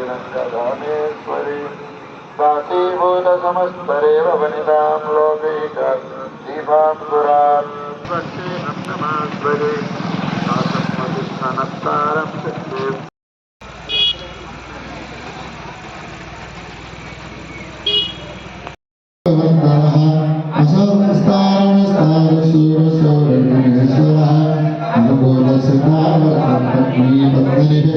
श्रीरङ्गधामेश्वरी दासीभूतसमस्तरेव वनितां लोकैक दीपां पुरात् नमास्वरे दासत्मतिष्ठनत्तारं शक्ति श्रीगर्भपरमेश्वरः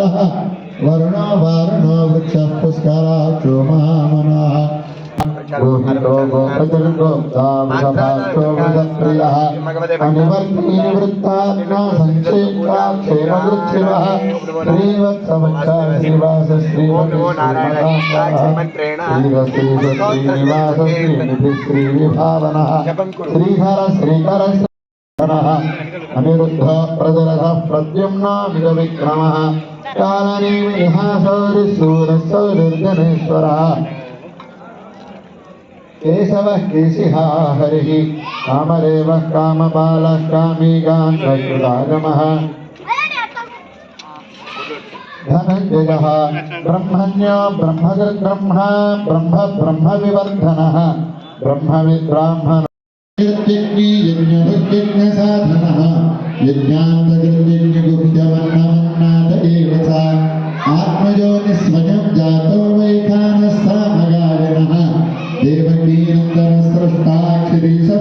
स्थितः वरुणो वारुणो वृक्षः पुष्कराक्षो महामनः रोहितो गोपजनगोप्ता वृषभाक्षो वृषप्रियः अनिवर्ती निवृत्तात्मा संक्षेप्ताक्षेमवृक्षिवः श्रीवत्सवच्चा श्रीवास श्रीनिवास श्रीनिधि श्रीविभावनः श्रीधर श्रीकर श्रीधरः अनिरुद्ध प्रजलः प्रद्युम्नामिद विक्रमः कालनेमिः सौरिशूरसौरिर्जनेश्वरः केशवः केशिहा हरिः कामदेवः कामबालः कामीगान्धकृतागमः धनञ्जयः ब्रह्मण्यो ब्रह्मकृद्ब्रह्मा ब्रह्म ब्रह्मविवर्धनः ब्रह्मविद्ब्राह्मण यज्ञसाधनः यज्ञान् Bisa,